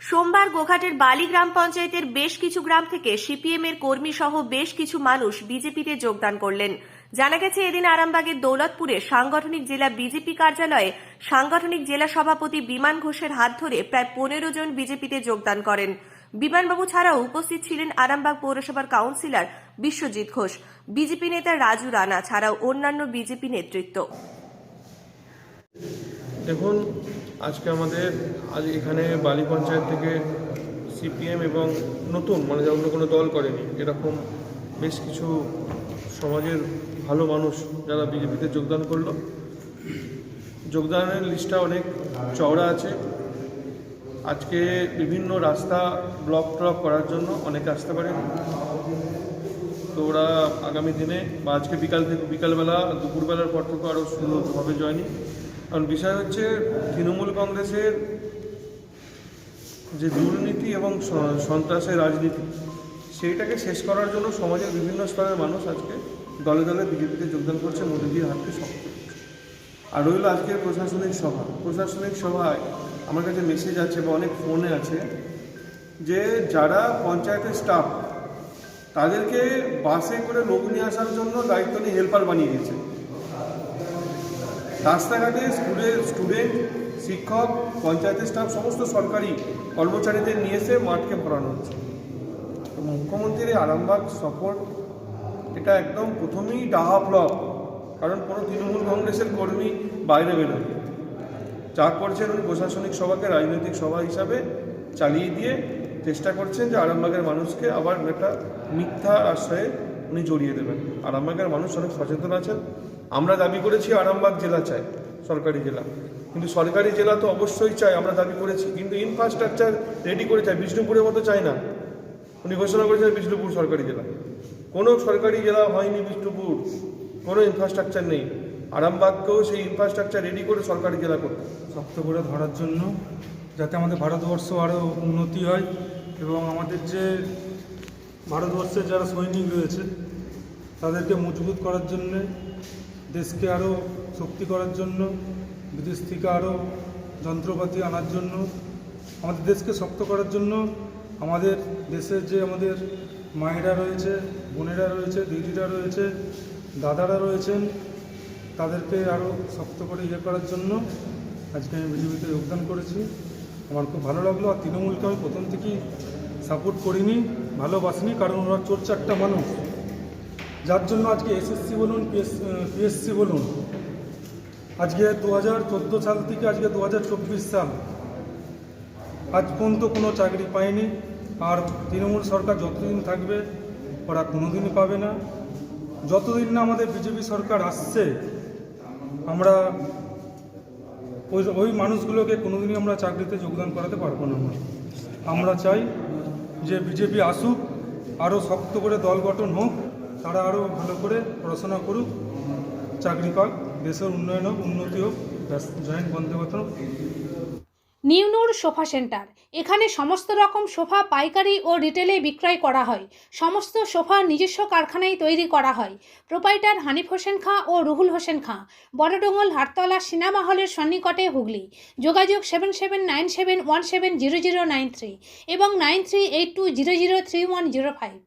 সোমবার গোঘাটের বালি গ্রাম পঞ্চায়েতের বেশ কিছু গ্রাম থেকে সিপিএম এর কর্মী সহ বেশ কিছু মানুষ বিজেপিতে যোগদান করলেন। জানা গেছে, এদিন আরামবাগের দৌলতপুরে সাংগঠনিক জেলা বিজেপি কার্যালয়ে সাংগঠনিক জেলা সভাপতি বিমান ঘোষের হাত ধরে প্রায় পনেরো জন বিজেপিতে যোগদান করেন। বিমানবাবু ছাড়াও উপস্থিত ছিলেন আরামবাগ পৌরসভার কাউন্সিলর বিশ্বজিৎ ঘোষ, বিজেপি নেতা রাজু রানা ছাড়াও অন্যান্য বিজেপি নেতৃত্ব। দেখুন আজকে আমাদের, আজ এখানে বালি পঞ্চায়েত থেকে সিপিএম এবং নতুন মানে যা অন্য কোনো দল করেনি এরকম বেশ কিছু সমাজের ভালো মানুষ যারা বিজেপিতে যোগদান করল। যোগদানের লিস্টটা অনেক চওড়া আছে। আজকে বিভিন্ন রাস্তা ব্লক ট্লক করার জন্য অনেকে আসতে পারে। তো ওরা আগামী দিনে বা আজকে বিকাল থেকে, বিকালবেলা, দুপুরবেলার পর থেকে আরও সুন্দরভাবে জয়নি কারণ বিষয় হচ্ছে তৃণমূল কংগ্রেসের যে দুর্নীতি এবং সন্ত্রাসের রাজনীতি, সেইটাকে শেষ করার জন্য সমাজের বিভিন্ন স্তরের মানুষ আজকে দলে দলে বিজেপিতে যোগদান করছে মোদীজির হাতকে শক্ত আর রইল আজকের প্রশাসনিক সভা। প্রশাসনিক সভায় আমার কাছে মেসেজ আছে বা অনেক ফোনে আছে যে যারা পঞ্চায়েতের স্টাফ তাদেরকে বাসে করে লোক নিয়ে আসার জন্য দায়িত্ব নিয়ে হেল্পার বানিয়ে দিয়েছে। রাস্তাঘাটে স্কুলের স্টুডেন্ট, শিক্ষক, পঞ্চায়েতের স্টাফ, সমস্ত সরকারি কর্মচারীদের নিয়ে এসে মাঠকে ভরানো হচ্ছে। মুখ্যমন্ত্রীর আরামবাগ সফর, এটা একদম প্রথমেই ডাহা ব্লক কারণ কোনো তৃণমূল কংগ্রেসের কর্মী বাইরে বেরোয় যা করছেন উনি প্রশাসনিক সভাকে রাজনৈতিক সভা হিসাবে চালিয়ে দিয়ে চেষ্টা করছেন যে আরামবাগের মানুষকে আবার একটা মিথ্যা আশ্রয়ে উনি জড়িয়ে দেবেন। আরামবাগের মানুষ অনেক সচেতন আছেন আমরা দাবি করেছি আরামবাগ জেলা চাই, সরকারি জেলা। কিন্তু সরকারি জেলা তো অবশ্যই চাই আমরা দাবি করেছি। কিন্তু ইনফ্রাস্ট্রাকচার রেডি করে চাই বিষ্ণুপুরের মতো চাই না। উনি ঘোষণা করেছেন বিষ্ণুপুর সরকারি জেলা। কোনো সরকারি জেলা হয়নি বিষ্ণুপুর। কোনো ইনফ্রাস্ট্রাকচার নেই। আরামবাগকেও সেই ইনফ্রাস্ট্রাকচার রেডি করে সরকারি জেলা করতে। শক্ত করে ধরার জন্য, যাতে আমাদের ভারতবর্ষ আরও উন্নতি হয় এবং আমাদের যে ভারতবর্ষের যারা সৈনিক রয়েছে, তাদেরকে মজবুত করার জন্য দেশকে আরও শক্তি করার জন্য, বিদেশ থেকে আরও যন্ত্রপাতি আনার জন্য, আমাদের দেশকে শক্ত করার জন্য আমাদের দেশের যে আমাদের মায়েরা রয়েছে, বোনেরা রয়েছে, দিদিরা রয়েছে, দাদারা রয়েছেন, তাদেরকে আরও শক্ত করে ইয়ে করার জন্য আজকে আমি বিজেপিতে যোগদান করেছি। আমার খুব ভালো লাগল আর তৃণমূলকে আমি প্রথম থেকেই সাপোর্ট করিনি, ভালোবাসিনি, কারণ ওরা চোর চারটা মানুষ। যার জন্য আজকে এসএসসি বলুন, পিএস পিএসসি বলুন। আজকে দু হাজার চোদ্দ সাল থেকে আজকে দু হাজার চব্বিশ সাল। আজ পর্যন্ত কোনো চাকরি পায়নি আর তৃণমূল সরকার যতদিন থাকবে, ওরা কোনোদিনই পাবে না। যতদিন না আমাদের বিজেপি সরকার আসছে, আমরা ওই ওই মানুষগুলোকে কোনোদিনই আমরা চাকরিতে যোগদান করাতে পারব না আমরা। আমরা চাই যে বিজেপি আসুক আরও শক্ত করে দল গঠন হোক তারা আরও ভালো করে পড়াশোনা করুক, চাকরি পাক, দেশের উন্নয়ন হোক, উন্নতি হোক। জয়েন্ট বন্দে মাতরম। Newnoor sofa centre. এখানে সমস্ত রকম সোফা পাইকারি ও রিটেলে বিক্রয় করা হয়। সমস্ত সোফা নিজস্ব কারখানায় তৈরি করা হয়। প্রোপাইটার হানিফ হোসেন খাঁ ও রুহুল হোসেন খাঁ। বড়ডোঙ্গল হাটতলা সিনেমা হলের সন্নিকটে হুগলি। যোগাযোগ seven seven nine seven one seven zero zero nine three এবং nine three eight two zero zero three one zero five.